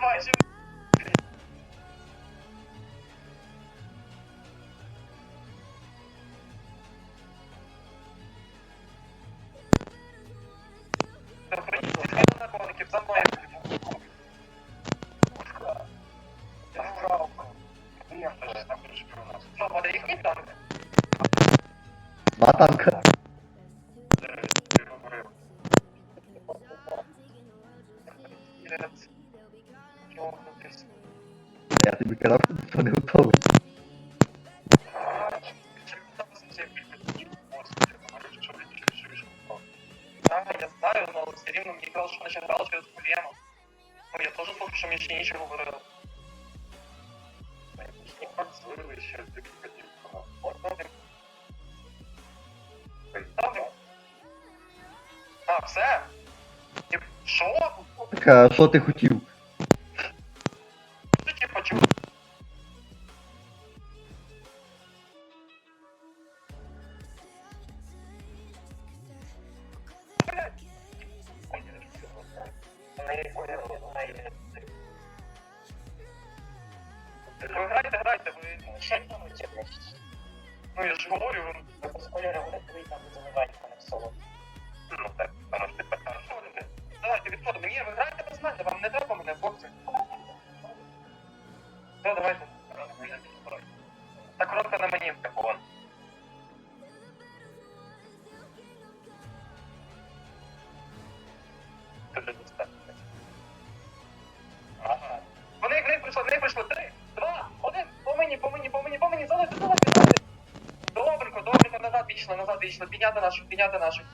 Давай, живи. Добре, законників, за мною. Що, я теж слухав, що мені ще інші говорили. Добре. А, все? І Що? Так, а що ти хотів? Все, давайте. Та коротка на мені вон. Вони гри прийшли, гри прийшли. Три, два, один, по мені, по мені, по мені, по мені, залити, залити. Добренько, добренько, назад вийшли, назад вийшли. Підняти наших, підняти наших.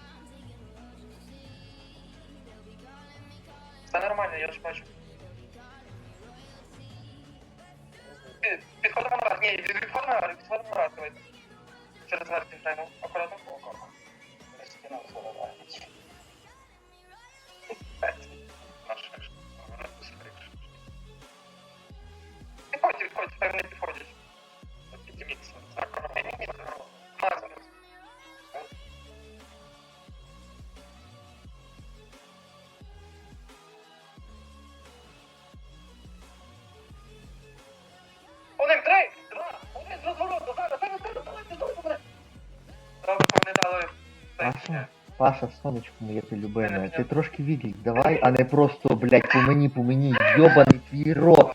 Паша, Паша, сонечко моє ти любиме, ти трошки відлік давай, а не просто, блядь, по мені, по мені, йобаний твій рот.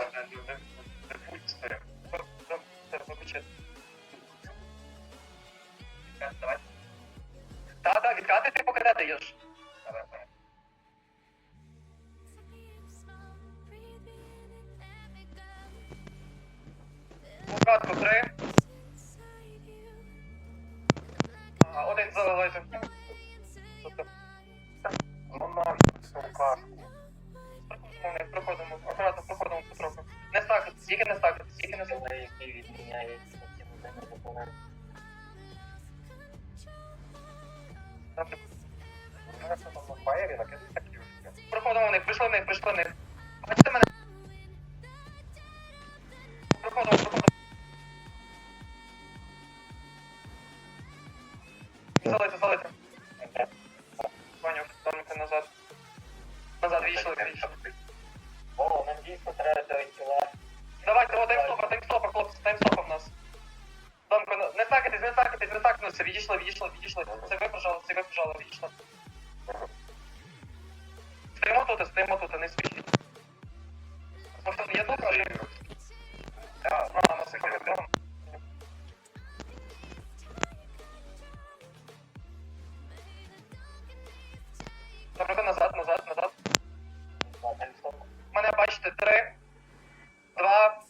А, Один заливайте. Проходимо, проходимо, акуратно проходимо потроху. Не стакати, стільки не стакати, стільки не стакати. Добре. Проходимо в них, прийшли в них, прийшли в них. Бачите мене? Тут, стоїмо тут, не спішіть. Просто я тут, а А, на секунду. Добре, назад, назад, назад. Мене бачите, три, два,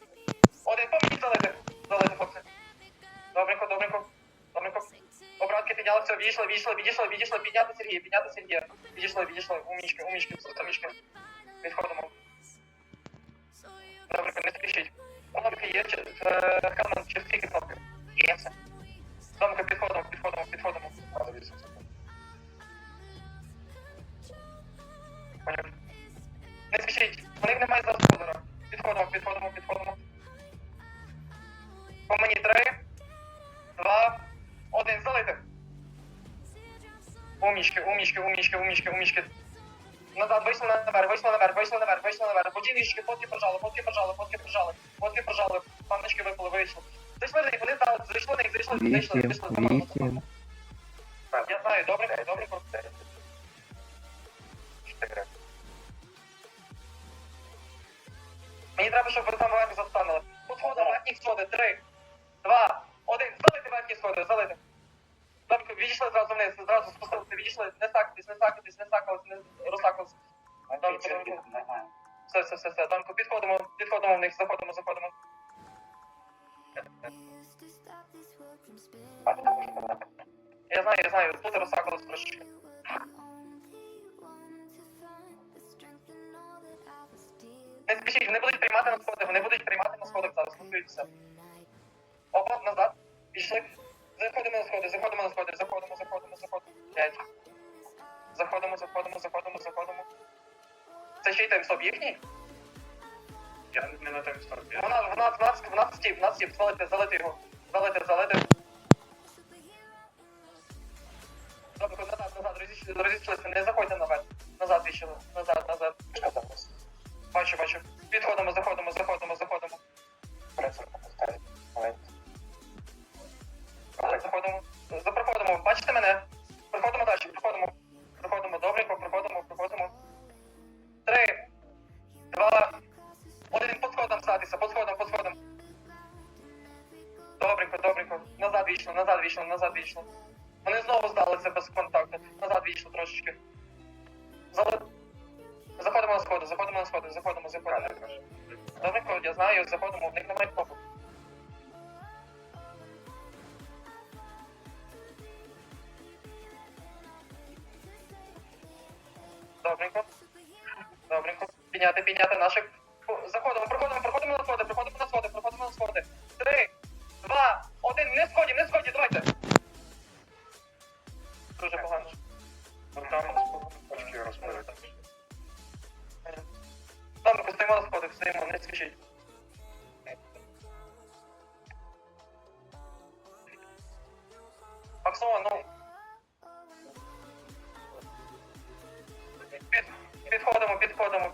один, поміть залити. Залити, хлопці. Добренько, добренько, добренько. Обратки підняли, все, відійшли, відійшли, відійшли, відійшли, підняти Сергія, підняти Сергія. Відійшли, відійшли, умічки, умічки, Не спішіть, у них немає кулера. Підходимо, підходимо, підходимо. По мені три, два, один, залити. Умічки, умічки, умічки, умічки, умічки. Назад, вийшли наверх, вийшли наверх, вийшли наверх, вийшли наверх. Будівнички, фотки прожали, фотки прожали, фотки прожали, фотки прожали, панночки випали, вийшли. Зайшли на них, вони здали, зайшли на них, зайшли, зайшли, зайшли. Вісім. Я знаю, добре, добре. Мені треба, щоб ви там верх застанили. По сходам верхні сходи. Три, два, один. Залити верхні сходи, залити. Домку, відійшли зразу вниз, зразу спустилися, відійшли. Не сакайтесь, не сакайтесь, не сакались, не розсакались. Все, все, все, все. Домку, підходимо, підходимо в них, заходимо, заходимо. Я знаю, я знаю, тут розсакались трошечки. Не спішіть, вони будуть приймати на сходи, вони будуть приймати на сходах зараз, готуйтеся. Опа, назад, пішли. Заходимо на сходи, заходимо на сходи, заходимо, заходимо, заходимо. П'ять. Заходимо, заходимо, заходимо, заходимо. Це ще й таймстоп їхній? Я не на таймстопі. В нас, в нас, в нас, в нас стіп, в нас стіп, залити, залити його. Залити, залити. Добре, назад, назад, розійшли, розійшлися, не заходьте наверх. Назад вічили, назад, назад. Бачу, бачу. Підходимо, заходимо, заходимо, заходимо. Заходимо. Запроходимо. Бачите мене? Проходимо далі, проходимо. Проходимо добренько, проходимо, проходимо. Три, два, один по сходам статися, по сходам, по сходам. Добренько, добренько. Назад вічно, назад вічно, назад вічно. Підняти, підняти наших.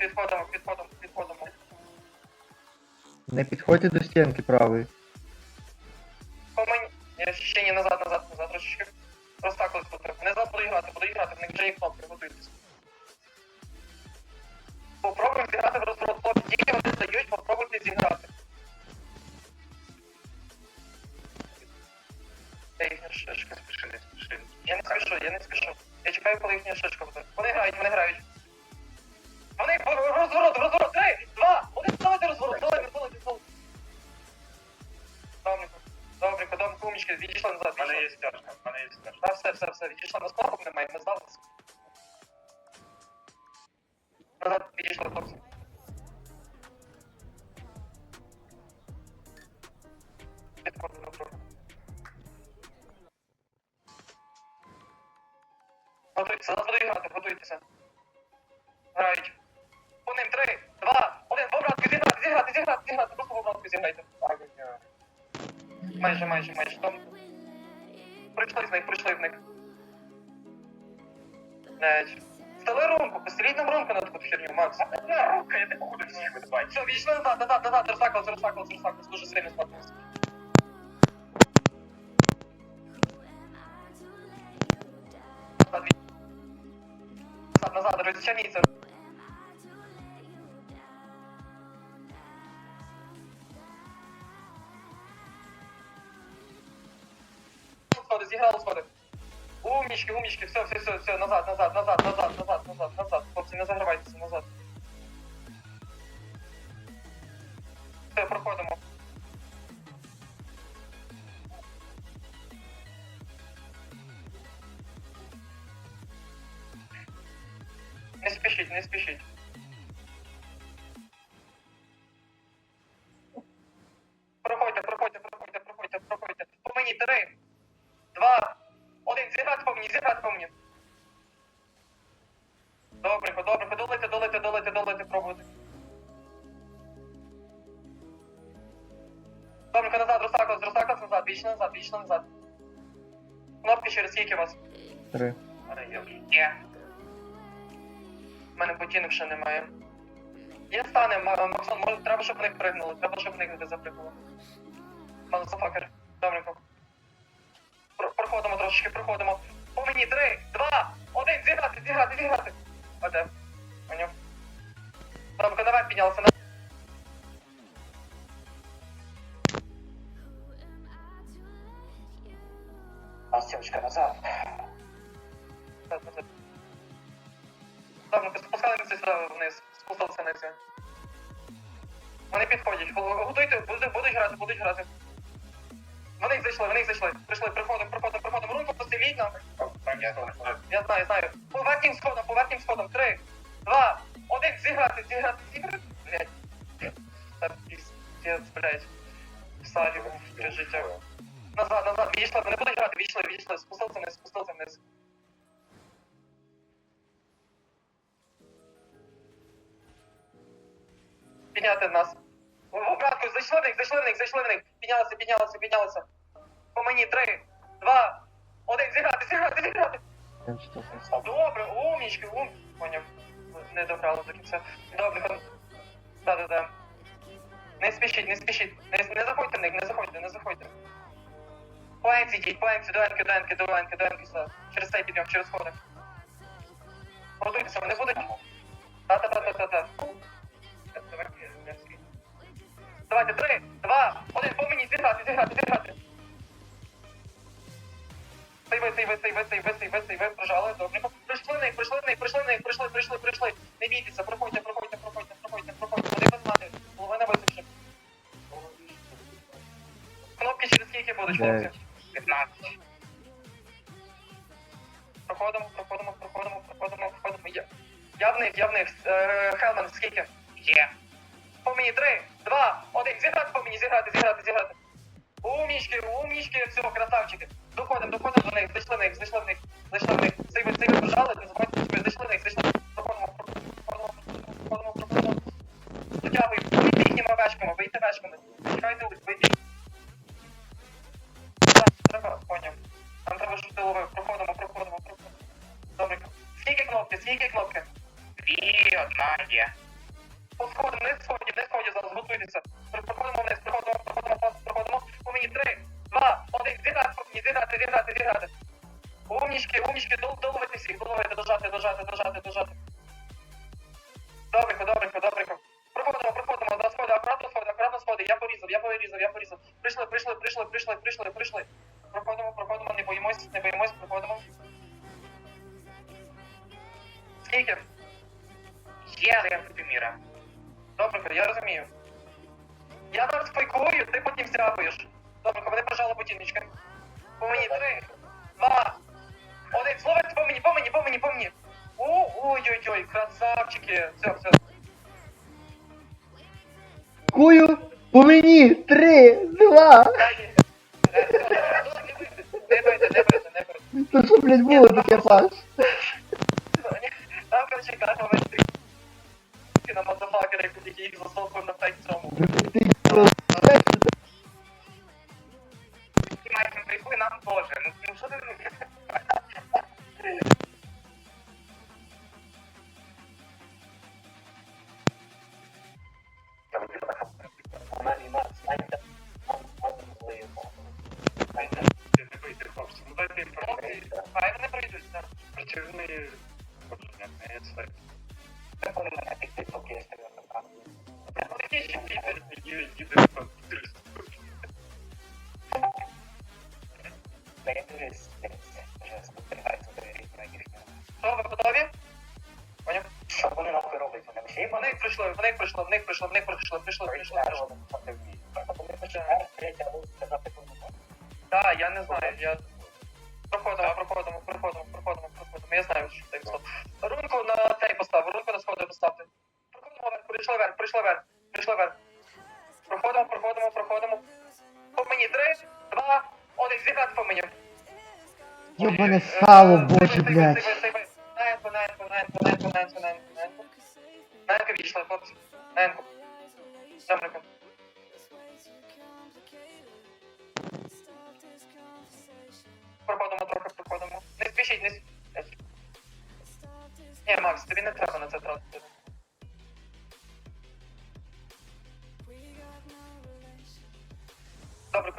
Підходимо, підходимо, підходимо. Не підходьте до стінки правої. По мені. Я ще ні, назад, назад, назад трошечки. Розтакались тут. Назад буду грати, буду грати, в них вже є кнопки, готуйтесь. Попробуємо зіграти в розворот. Хлопці, тільки вони здають, попробуйте зіграти. Де їхня шишка? Спіши, не спіши. Я не спішу, я не спішу. Я чекаю, коли їхня шишка буде. Вони грають, вони грають. Розворот, розворот, три, два, один, давайте розворот, залити, залити, залити. Добренько, добренько, добренько, умічки, відійшли назад, У мене є стяжка, в мене є стяжка. Так, все, все, все, відійшла, нас кнопок немає, ми здалися. Назад відійшла, хлопці. Стали рунку, постеліть нам рунку на таку херню, Макс. Одна рука, я не буду всіх видбати. Все, вечно, да, да, да, да, розсакалось, Терсакл, Терсакл, дуже сильно від- назад, назад, розчаніться. Умнички, умнички, все, все, все, все, назад, назад, назад, назад, назад, назад, розсаклас, назад, вічно назад. Кнопки через скільки у вас? Три. Є У мене ботинок ще немає. Є стане, Максон, може, треба, щоб них пригнули. Треба, щоб них не запригнули. Малософакер. Добренько. Проходимо трошечки, проходимо. По мені три, два, один, зіграти, зіграти, зіграти. Оде. Поняв. Добре, давай піднялися на. Настюшка, назад. Добре, спускалися сюди вниз. Спустилися вниз. Вони підходять. Готуйте, будуть, будуть грати, будуть грати. Вони зайшли, вони зайшли. Прийшли, приходимо, приходимо, приходимо. Рунку посиліть нам. Я там. Я знаю, знаю. По верхнім сходам, по верхнім сходам. Три, два, один, зіграти, зіграти, зіграти. Блять. Та піздець, блять. В життя. Назад, назад, відійшли, вони будуть грати, відійшли, відійшли. Спустилися вниз, спустилися вниз. Підняти нас. В обратку, зайшли в них, зайшли в них, зайшли в них. Піднялися, піднялися, піднялися. По мені, три, два, один, зіграти, зіграти, зіграти. Добре, умнічки, ум. Поняв. Не дограли до кінця. Добре, хон. Да-да-да. Не спішіть, не спішіть. Не, не заходьте в них, не заходьте, не заходьте. Енці, до енки, до до енки, до енки. Через цей підйом, через сходи. Готуйтеся, вони будуть. Та-та-та-та-та-та. Давайте, три, два, один, по мені, зіграти, зіграти, зіграти. Сейви, сейви, сейви, сейви, сейви, сейви, прожали, добре. Прийшли в них, прийшли в них, прийшли в них, прийшли, прийшли, прийшли. Не бійтеся, проходьте, проходьте, проходьте, проходьте, проходьте. Вони без мати, половина висохши. Кнопки через скільки будуть, хлопці? Дев'ять. 15. Проходимо, проходимо, проходимо, проходимо, проходимо. Я, я в них, я в них. Е, Хелмен, скільки? Є. По мені три, два, один. Зіграти по мені, зіграти, зіграти, зіграти. Умнічки, умнічки, все, красавчики. Доходимо, доходимо до них, зайшли в них, зайшли в них, зайшли в них. Сейви, сейви, прожали, не забувайте себе, зайшли в них, зайшли. Проходимо, проходимо, проходимо, проходимо. Дотягуємо, вийти їхніми вешками, вийти вешками. Чекайте вийти. Треба. Нам треба, щоб ти ловив. Проходимо, проходимо, проходимо. Добре. Скільки кнопки, скільки кнопки? Дві, одна є. По не сході, не сході, зараз готуйтеся. Проходимо вниз, проходимо, проходимо, проходимо. По мені три, два, один, зіграти, мені, зіграти, зіграти, зіграти. Умнічки, умнічки, дол- доловити всіх, доловити, дожати, дожати, дожати, дожати. Добренько, добренько, добренько. Проходимо, проходимо, на сходи, акуратно сходи, акуратно сходи. Я порізав, я порізав, я порізав. Прийшли, прийшли, прийшли, прийшли, прийшли, прийшли. Проходимо, проходимо, не боїмось, не боїмось, проходимо. Скільки? Є, але я тобі міра. Добренько, я розумію. Я зараз фейкую, ти потім стягуєш. Добренько, вони прожали ботиночки. По мені три, два, один. Словець по мені, по мені, по мені, по мені. Ой-ой-ой, красавчики. Все, все. Кую! По мені! Три! Два! Дай. Бийте. Це що, блядь, було таке Саш? Там, короче, карма вести. На мазафакери, які їх засовкав на цьому. Прийшли, прийшли. Так, я не знаю, я... Проходимо, проходимо, проходимо, проходимо, проходимо. Я знаю, що ти писав. Рунку на цей постав, рунку на сходи поставте. Проходимо вверх, прийшли вверх, прийшли вверх, прийшли вверх. Проходимо, проходимо, проходимо. По мені три, два, один, зіграти по мені. Йобане сало, Е, боже, блядь. Ненко, ненко, ненко, ненко, ненко, ненко, ненко. Ненко хлопці. Ненко. Добренько. Проходимо трохи, проходимо. Не спішіть, не спішіть. Ні, Макс, тобі не треба на це тратити. Добре,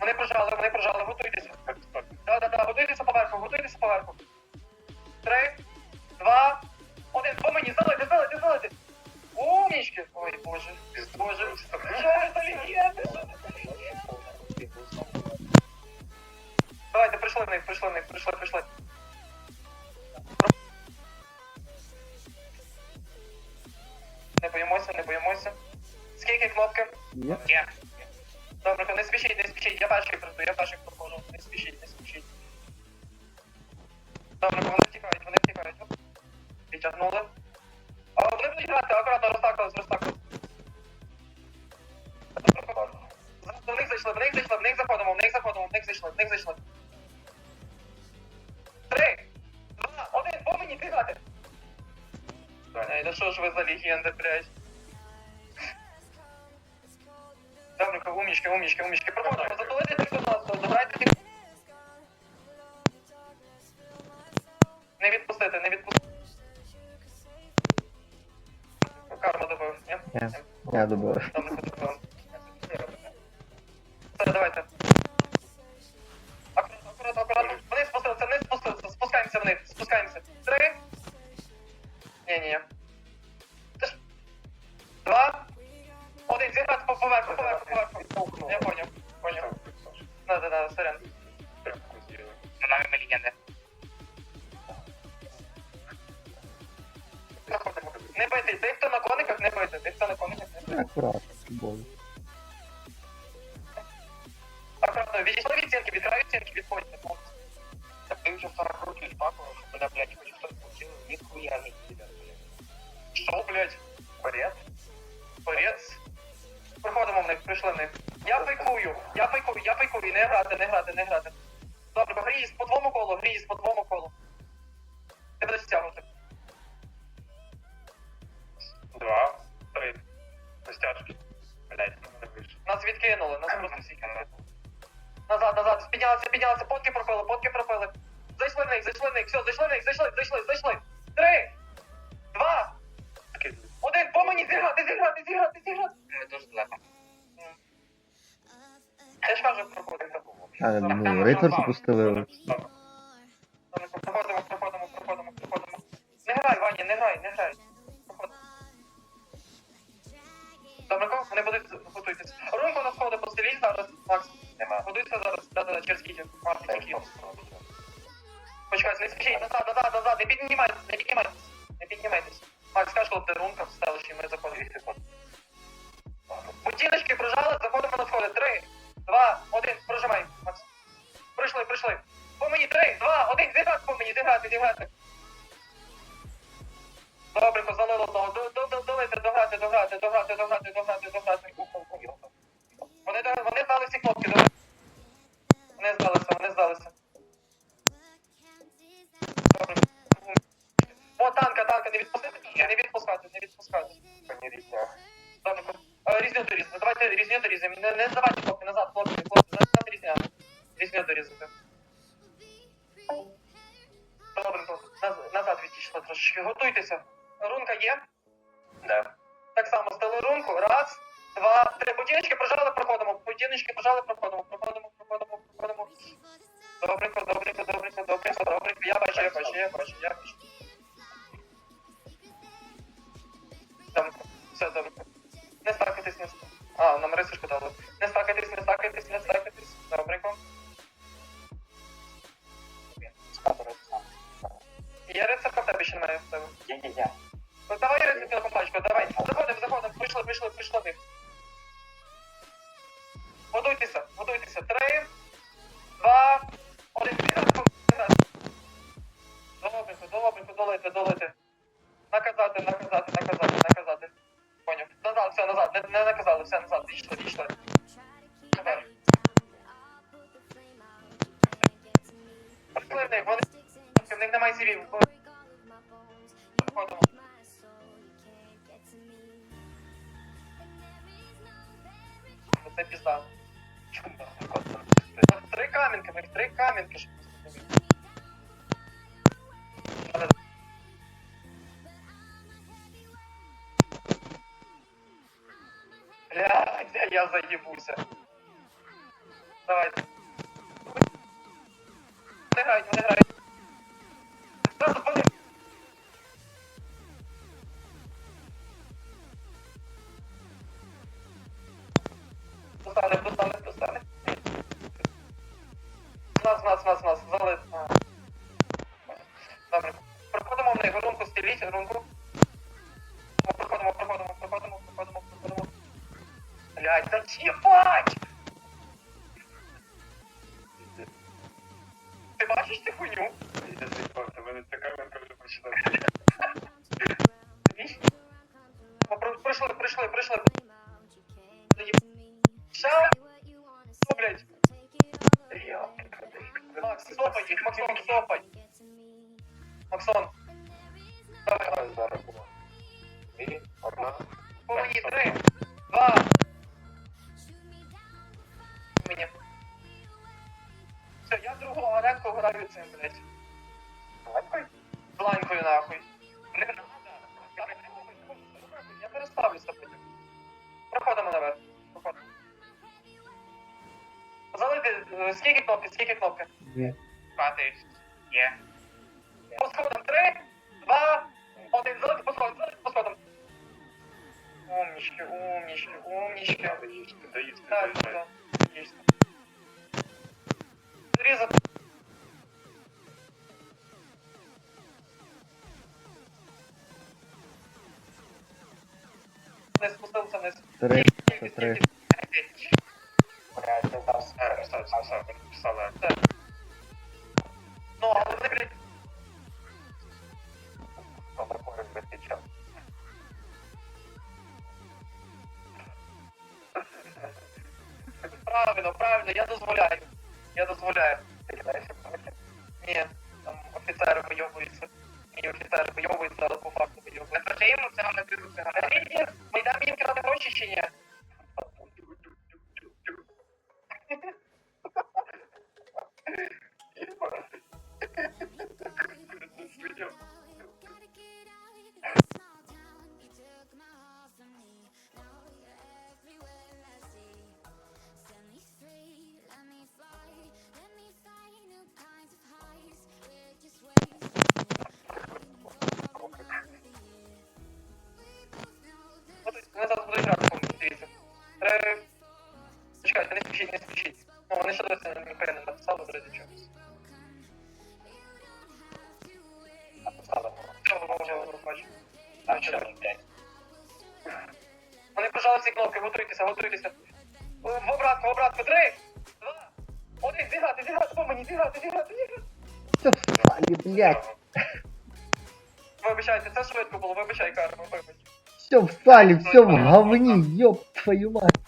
вони прожали, вони прожали, готуйтеся. Да, да, да, готуйтеся поверху, готуйтеся поверху. Ой, боже, боже, за легенди? Давайте, прийшли в них, прийшли в них, прийшли, прийшли. Не боїмося, не боїмося. Скільки кнопки? Є? Є. Добре, не спішіть, не спішіть, я перший прийду, я перший проходжу, не спішіть, не спішіть. Добре, вони втікають, вони втікають. Оп. Підтягнули. А вони будуть грати, акуратно розтакались, розтакались. В них зайшли, в них зайшли, в них заходимо, в них заходимо, в них зайшли, в них зайшли. Три, два, один, по мені, бігати. Ай, да що ж ви за легенди, блядь. Добренько, умнічки, умнічки, умнічки. Проходимо, затулити тих, хто нас, забирайте тих. Не відпустити, не відпустити. Карма добив, ні? Я. Добив. Бити, тих, хто на кониках, не бити, тих, хто на кониках, не бити. Акуратно, футбол. Акуратно, відійшли від стінки, від краю стінки, відходьте. хлопці. Ти вже 40 років пакував, що мене, блядь, хоч хтось почув, ніхуя не їде, блядь. Що, блядь? Поряд? Борець. Проходимо в них, прийшли в них. Я фейкую, я фейкую, я фейкую, не грати, не грати, не грати. Добре, грієсь по твоєму колу, грієсь по твоєму колу. Ти будеш стягнути. Два, три. Костяшки. Не вийшло. Нас відкинули, нас просто всі кинули. Назад, назад, піднялися, піднялися, потки пропили, потки пропили. Зайшли в них, зайшли в них, все, зайшли в них, зайшли, зайшли, зайшли. Три, два, один, по мені зіграти, зіграти, зіграти, зіграти. Ми дуже далеко. Я ж кажу, проходимо. А, ну, рицар запустили. Проходимо, проходимо, проходимо, проходимо. Не грай, Ваня, не грай, не грай. Добренько, вони будуть готуйтесь. Рунку на сходи постеліть зараз, Макс. Нема. Готуйся зараз, да-да-да, через кітів. Марк, не спішіть, назад, назад, назад, не піднімайтесь, не піднімайтесь, не піднімайтесь. Макс, скажи, коли буде рунка в селищі, ми заходимо. Будіночки прожали, заходимо на сходи. Три, два, один, прожимай, Макс. Прийшли, прийшли. По мені, три, два, один, зіграти по мені, зіграти, зіграти. Добренько, залило одного. Долити, дограти, дограти, дограти, дограти, дограти, дограти. Вони, вони здали всі кнопки. Вони здалися, вони здалися. Добре. О, танка, танка, не відпустити, не відпускати, не відпускати. Добре. Е, Різню дорізати, давайте різню дорізаємо. Не, не здавайте Рицарка в тебе ще немає в тебе. Є-є-є. Ну давай ризики на компачку, давай. Заходимо, заходимо, прийшли, прийшли, прийшли них. Готуйтеся, готуйтеся. Три, два, один. Добренько, добренько, долити, долити. Наказати, наказати, наказати, наказати. Поняв. Назад, все, назад, не, не наказали, все, назад, дійшли, дійшли. Тепер. Пішли в них, вони, в них немає цілів. Виходимо. Ну, це пізда. Чому? Три камінки, ми три камінки. я заебуся. Давай. Вони грають, вони грають. Прийшли, прийшли, скільки кнопки, скільки кнопки? Дві. Є. По сходам три, два, один, залити по сходам, залити по сходам. Умнички, умнички, умнички. Так. Не спустився вниз. Три. Три. Все. Все. Ну, але вони, блядь, Добре, поряд блядь, час. правильно, правильно, я дозволяю. Я дозволяю. Вони ще досі ніхуя не чогось. Написали. Що ви вже бачите? А що ж, блядь? Вони прожали всі кнопки, готуйтеся, готуйтеся. В обратку, в обратку, три, два, один, зіграти, зіграти, по мені, зіграти, зіграти, зіграти. В салі, блядь. Вибачайте, це швидко було, вибачай, Карма, вибач. Все в салі, все в говні, ёб твою мать.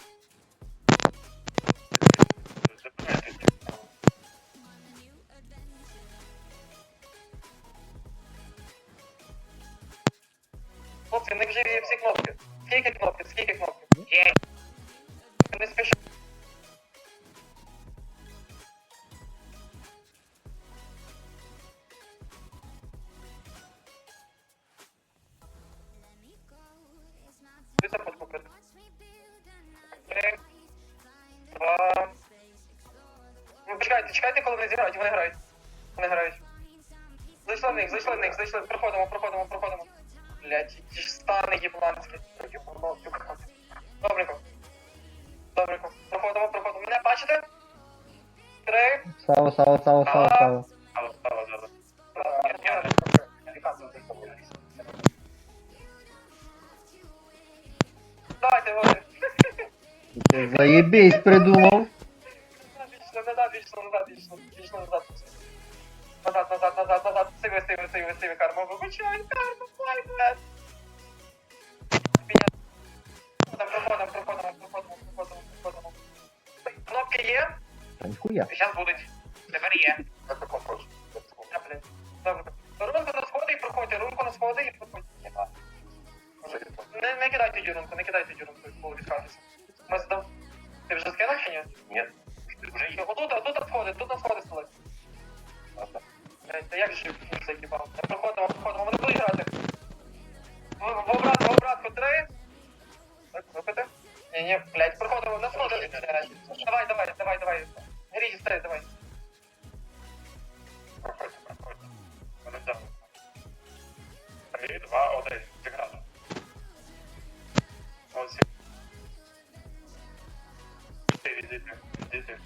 Коли вони грають. Вони грають. Зайшли в них, зайшли в них, зайшли. Проходимо, проходимо, проходимо. Блять, ті ж стани єбланські. Добренько. Добренько. Проходимо, проходимо. Мене бачите? Три. Сава, сава. Але стало зараз. Давайте, вот. Ти заєбісь придумав. Назад, вічно, назад, вічно, вічно, назад. Назад, назад, назад, назад. Сиви, сиви, сиви, сиви, карма. Вибачай, карма, блядь. Проходимо, проходимо, проходимо, проходимо, проходимо. Кнопки є? Та ніхуя. Зараз будуть. Тепер є. Я таком прошу. Блядь. Добре. Рунку на сходи і проходьте, рунку на сходи і проходьте. Не, не кидайте дюрунку, не кидайте дюрунку, як було відхатися. Ми здав. Ти вже скинув чи ні? Ні. Вже тут, Отут, отут сходи, тут на сходи стали. Та як же фікс? Е, проходимо, проходимо, вони будуть грати. В обратку, в обратку, три. Випити? Ні, ні, блядь, проходимо, на сходи. Давай, давай, давай, давай. Грізі стрей, давай. Проходимо, проходимо. Вони взяли. Три, два, один. Зіграно. Молодці. Ти відійди, відійди.